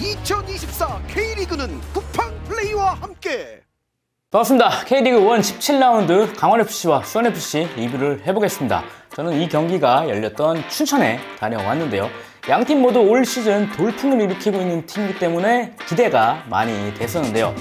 2024 K리그는 쿠팡 플레이와 함께 반갑습니다. K리그 1 17라운드 강원FC와 수원FC 리뷰를 해보겠습니다. 저는 이 경기가 열렸던 춘천에 다녀왔는데요. 양 팀 모두 올 시즌 돌풍을 일으키고 있는 팀이기 때문에 기대가 많이 됐었는데요.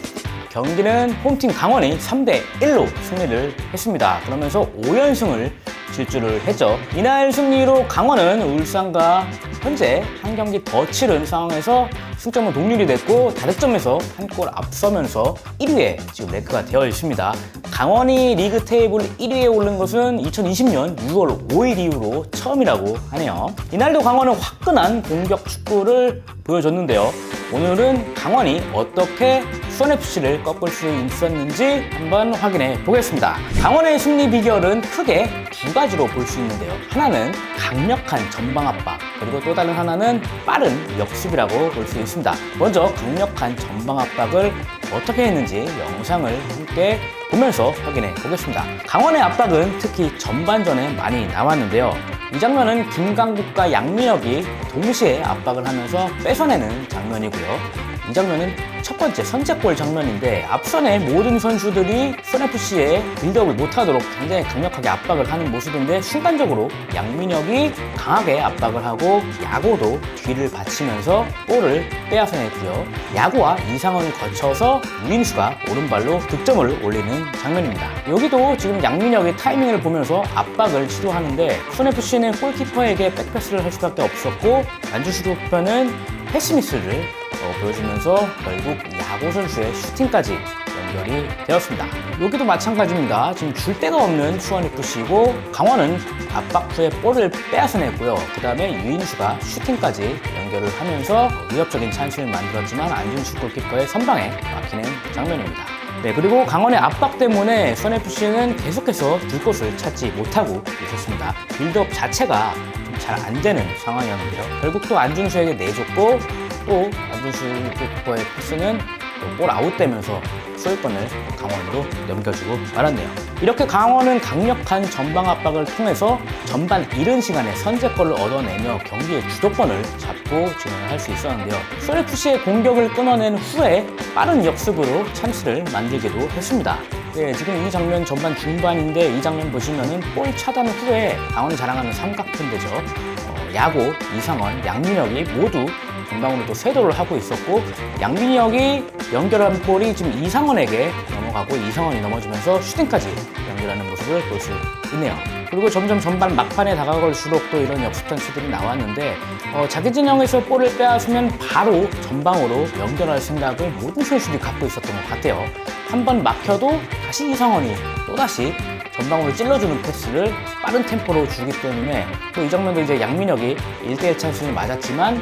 경기는 홈팀 강원이 3대 1로 승리를 했습니다. 그러면서 5연승을 질주를 했죠. 이날 승리로 강원은 울산과 현재 한 경기 더 치른 상황에서 승점은 동률이 됐고 다득점에서 한 골 앞서면서 1위에 지금 랭크가 되어 있습니다. 강원이 리그 테이블 1위에 오른 것은 2020년 6월 5일 이후로 처음이라고 하네요. 이날도 강원은 화끈한 공격 축구를 보여줬는데요. 오늘은 강원이 어떻게 수원FC를 꺾을 수 있었는지 한번 확인해 보겠습니다. 강원의 승리 비결은 크게 두 가지로 볼 수 있는데요. 하나는 강력한 전방 압박, 그리고 또 다른 하나는 빠른 역습이라고 볼 수 있습니다. 먼저 강력한 전방 압박을 어떻게 했는지 영상을 함께 보면서 확인해 보겠습니다. 강원의 압박은 특히 전반전에 많이 나왔는데요. 이 장면은 김강국과 양민혁이 동시에 압박을 하면서 뺏어내는 장면이고요. 이 장면은 첫 번째 선제골 장면인데 앞선의 모든 선수들이 손FC에 빌드업을 못하도록 굉장히 강력하게 압박을 하는 모습인데 순간적으로 양민혁이 강하게 압박을 하고 야구도 뒤를 받치면서 볼을 빼앗아냈고요. 야구와 이상원을 거쳐서 유인수가 오른발로 득점을 올리는 장면입니다. 여기도 지금 양민혁의 타이밍을 보면서 압박을 시도하는데 손FC는 골키퍼에게 백패스를 할 수밖에 없었고 안주수 골키퍼는 패스미스를 어, 보여주면서 결국 야구 선수의 슈팅까지 연결이 되었습니다. 여기도 마찬가지입니다. 지금 줄 데가 없는 수원FC고 강원은 압박 후에 볼을 빼앗아냈고요. 그 다음에 유인수가 슈팅까지 연결을 하면서 위협적인 찬스를 만들었지만 안준수 골키퍼의 선방에 막히는 장면입니다. 네, 그리고 강원의 압박 때문에 수원FC는 계속해서 줄 곳을 찾지 못하고 있었습니다. 빌드업 자체가 잘안 되는 상황이었는데요. 결국 또 안준수에게 내줬고 또 안준수 골키퍼의 패스는 또볼 아웃되면서 소유권을 강원으로 넘겨주고 말았네요. 이렇게 강원은 강력한 전방 압박을 통해서 전반 이른 시간에 선제골을 얻어내며 경기의 주도권을 잡고 진행을 할수 있었는데요. 소FC의 공격을 끊어낸 후에 빠른 역습으로 찬스를 만들기도 했습니다. 네, 지금 이 장면 전반 중반인데 이 장면 보시면은 볼 차단 후에 강원이 자랑하는 삼각편대죠. 어, 야구, 이상원, 양민혁이 모두 전방으로 또 쇄도를 하고 있었고 양민혁이 연결한 볼이 지금 이상원에게 넘어가고 이상원이 넘어지면서 슈팅까지 연결하는 모습을 볼 수 있네요. 그리고 점점 전반 막판에 다가갈수록 또 이런 역습 찬스들이 나왔는데 어, 자기 진영에서 볼을 빼앗으면 바로 전방으로 연결할 생각을 모든 선수들이 갖고 있었던 것 같아요. 한 번 막혀도 다시 이상원이 또다시 전방으로 찔러주는 패스를 빠른 템포로 주기 때문에 또 이 장면도 이제 양민혁이 1대1 찬스를 맞았지만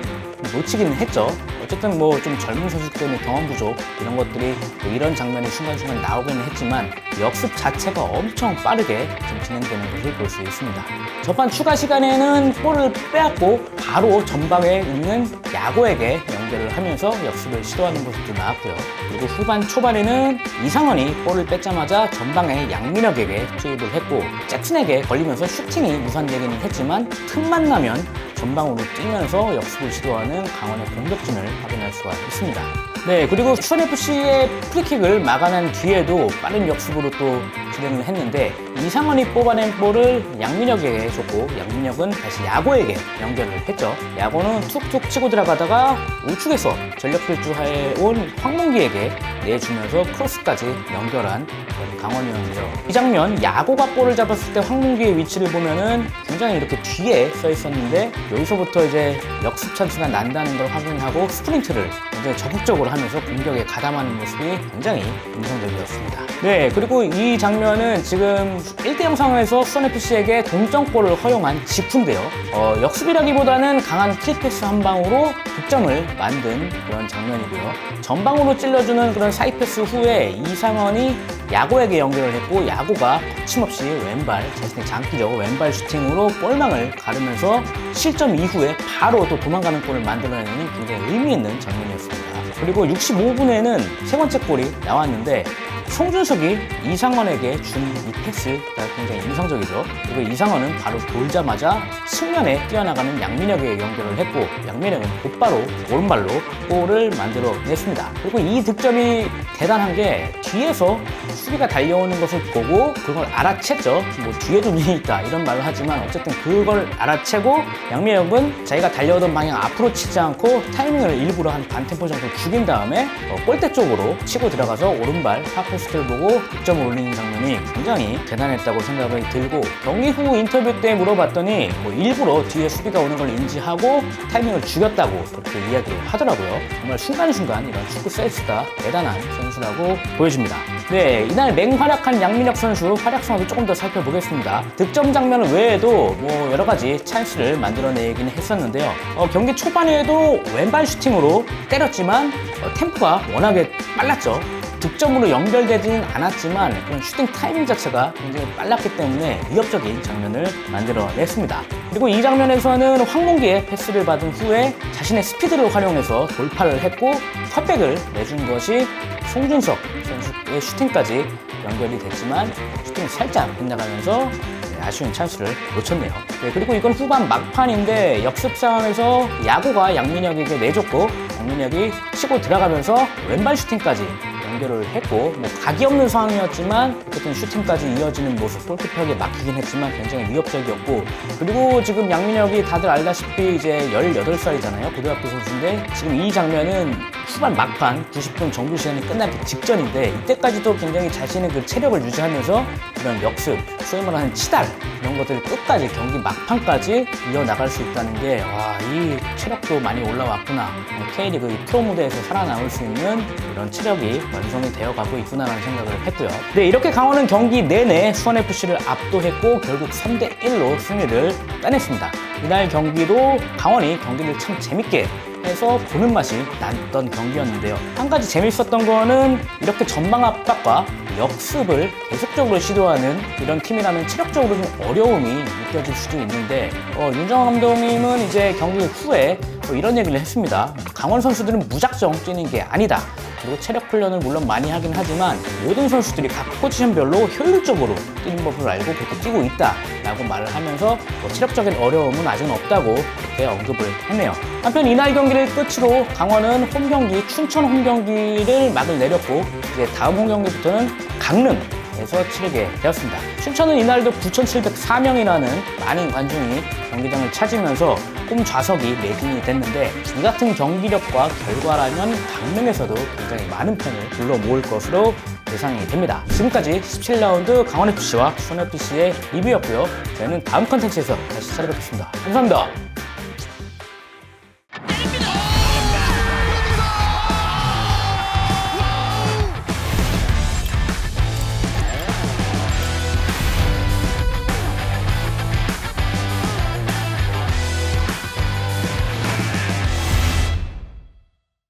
놓치기는 했죠. 어쨌든 뭐 좀 젊은 선수 때문에 경험 부족 이런 것들이 또 이런 장면이 순간순간 나오기는 했지만 역습 자체가 엄청 빠르게 좀 진행되는 것을 볼 수 있습니다. 전반 추가 시간에는 볼을 빼앗고 바로 전방에 있는 야구에게 연결을 하면서 역습을 시도하는 모습도 나왔고요. 그리고 후반 초반에는 이상원이 볼을 뺏자마자 전방에 양민혁에게 투입을 했고 잭슨에게 걸리면서 슈팅이 무산되기는 했지만 틈만 나면 전방으로 뛰면서 역습을 시도하는 강원의 공격진을 확인할 수가 있습니다. 네, 그리고 수원FC의 프리킥을 막아낸 뒤에도 빠른 역습으로 또 진행을 했는데 이상원이 뽑아낸 볼을 양민혁에게 줬고 양민혁은 다시 야구에게 연결을 했죠. 야구는 툭툭 치고 들어가다가 우측에서 전력 질주해 온 황문기에게 내주면서 크로스까지 연결한 강원이었는데요. 이 장면 야구가 볼을 잡았을 때 황문기의 위치를 보면은 굉장히 이렇게 뒤에 서 있었는데 여기서부터 이제 역습 찬스가 난다는 걸 확인하고 스프린트를 굉장히 적극적으로 하면서 공격에 가담하는 모습이 굉장히 인상적이었습니다. 네, 그리고 이 장면은 지금 1대0 상황에서 수원FC에게 동점골을 허용한 직후인데요. 어, 역습이라기보다는 강한 킬패스 한 방으로 득점을 만든 그런 장면이고요. 전방으로 찔러주는 그런 사이패스 후에 이상원이 야구에게 연결을 했고 야구가 거침없이 왼발 자신의 장기적 왼발 슈팅으로 볼망을 가르면서 실점 이후에 바로 또 도망가는 골을 만들어내는 굉장히 의미 있는 장면이었습니다. 그리고 65분에는 세 번째 골이 나왔는데 송준석이 이상원에게 준 이 패스가 굉장히 인상적이죠. 그리고 이상원은 바로 돌자마자 측면에 뛰어나가는 양민혁에 연결을 했고 양민혁은 곧바로 오른발로 골을 만들어냈습니다. 그리고 이 득점이 대단한 게 뒤에서 수비가 달려오는 것을 보고 그걸 알아챘죠. 뭐 뒤에도 눈이 있다 이런 말을 하지만 어쨌든 그걸 알아채고 양민혁은 자기가 달려오던 방향 앞으로 치지 않고 타이밍을 일부러 한 반 템포 정도 죽인 다음에 어, 골대 쪽으로 치고 들어가서 오른발 파포스트를 보고 득점을 올리는 장면이 굉장히 대단했다고 생각이 들고 경기 후 인터뷰 때 물어봤더니 뭐 일부러 뒤에 수비가 오는 걸 인지하고 타이밍을 죽였다고 그렇게 이야기를 하더라고요. 정말 순간순간 이런 축구 센스가 대단한 선수라고 보여집니다. 네, 이날 맹활약한 양민혁 선수 활약상도 조금 더 살펴보겠습니다. 득점 장면 외에도 뭐 여러 가지 찬스를 만들어내긴 했었는데요. 어, 경기 초반에도 왼발 슈팅으로 때렸지만 어, 템포가 워낙에 빨랐죠. 득점으로 연결되지는 않았지만 그런 슈팅 타이밍 자체가 굉장히 빨랐기 때문에 위협적인 장면을 만들어냈습니다. 그리고 이 장면에서는 황몽기의 패스를 받은 후에 자신의 스피드를 활용해서 돌파를 했고 컷백을 내준 것이 송준석 슈팅까지 연결이 됐지만 슈팅이 살짝 빗나가면서 네, 아쉬운 찬스를 놓쳤네요. 네, 그리고 이건 후반 막판인데 역습 상황에서 야구가 양민혁에게 내줬고 양민혁이 치고 들어가면서 왼발 슈팅까지 연결을 했고 뭐 각이 없는 상황이었지만 어쨌든 슈팅까지 이어지는 모습 골키퍼에게 막히긴 했지만 굉장히 위협적이었고 그리고 지금 양민혁이 다들 알다시피 이제 18살이잖아요 고등학교 선수인데 지금 이 장면은 후반 막판 90분 정규 시간이 끝나기 직전인데 이때까지도 굉장히 자신의 그 체력을 유지하면서 이런 역습 소위 말하는 치달 이런 것들을 끝까지 경기 막판까지 이어나갈 수 있다는 게 와 이 체력도 많이 올라왔구나 K리그 이 프로 무대에서 살아남을 수 있는 이런 체력이 완성이 되어가고 있구나라는 생각을 했고요. 네, 이렇게 강원은 경기 내내 수원FC를 압도했고 결국 3대 1로 승리를 따냈습니다. 이날 경기도 강원이 경기를 참 재밌게 해서 보는 맛이 났던 경기였는데요. 한 가지 재밌었던 거는 이렇게 전방 압박과 역습을 계속적으로 시도하는 이런 팀이라면 체력적으로 좀 어려움이 느껴질 수도 있는데 어, 윤정환 감독님은 이제 경기 후에 뭐 이런 얘기를 했습니다. 강원 선수들은 무작정 뛰는 게 아니다. 그리고 체력 훈련을 물론 많이 하긴 하지만 모든 선수들이 각 포지션별로 효율적으로 뛰는 법을 알고 그렇게 뛰고 있다라고 말을 하면서 뭐 체력적인 어려움은 아직은 없다고 그렇게 언급을 했네요. 한편 이날 경기를 끝으로 강원은 홈 경기 춘천 홈 경기를 막을 내렸고 이제 다음 홈 경기부터는 강릉 에서 치르게 되었습니다. 춘천은 이날도 9,704명이라는 많은 관중이 경기장을 찾으면서 홈 좌석이 매진이 됐는데 이 같은 경기력과 결과라면 강릉에서도 굉장히 많은 팬을 불러 모을 것으로 예상이 됩니다. 지금까지 17라운드 강원FC와 수원FC의 리뷰였고요. 저희는 다음 컨텐츠에서 다시 찾아뵙겠습니다. 감사합니다.